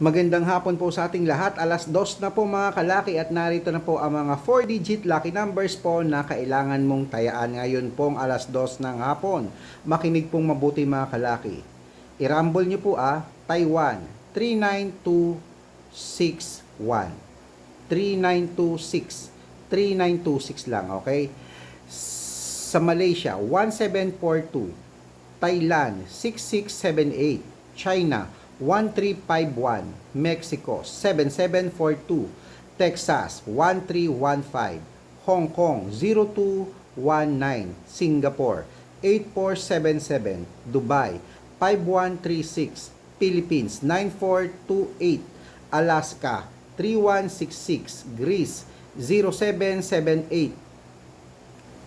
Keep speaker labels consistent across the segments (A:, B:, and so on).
A: Magandang hapon po sa ating lahat. Alas dos na po mga kalaki at narito na po ang mga 4-digit lucky numbers po na kailangan mong tayaan ngayon pong alas dos ng hapon. Makinig pong mabuti mga kalaki. I-rumble nyo po ah, Taiwan 39261. 3926. 3926 lang, okay? Sa Malaysia 1742. Thailand 6678. China 1351, Mexico 7742, Texas 1315, Hong Kong 0219, Singapore 8477, Dubai 5136, Philippines 9428, Alaska 3166, Greece 0778,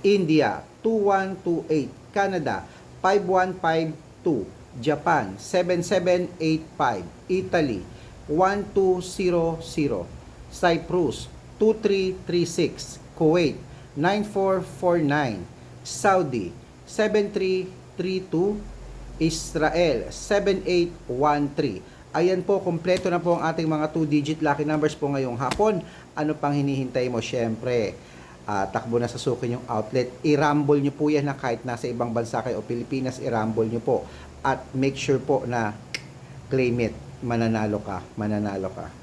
A: India 2128, Canada 5152, Japan 7785, Italy 1200, Cyprus 2336, Kuwait 9449, Saudi 7332, Israel 7813. Ayan po, kompleto na po ang ating mga 2-digit lucky numbers po ngayong hapon. Ano pang hinihintay mo? Syempre, ah, takbo na sa suki yung outlet. I-rumble nyo po yan na kahit nasa ibang bansa kayo o Pilipinas, i-rumble nyo po. At make sure po na claim it. Mananalo ka. Mananalo ka.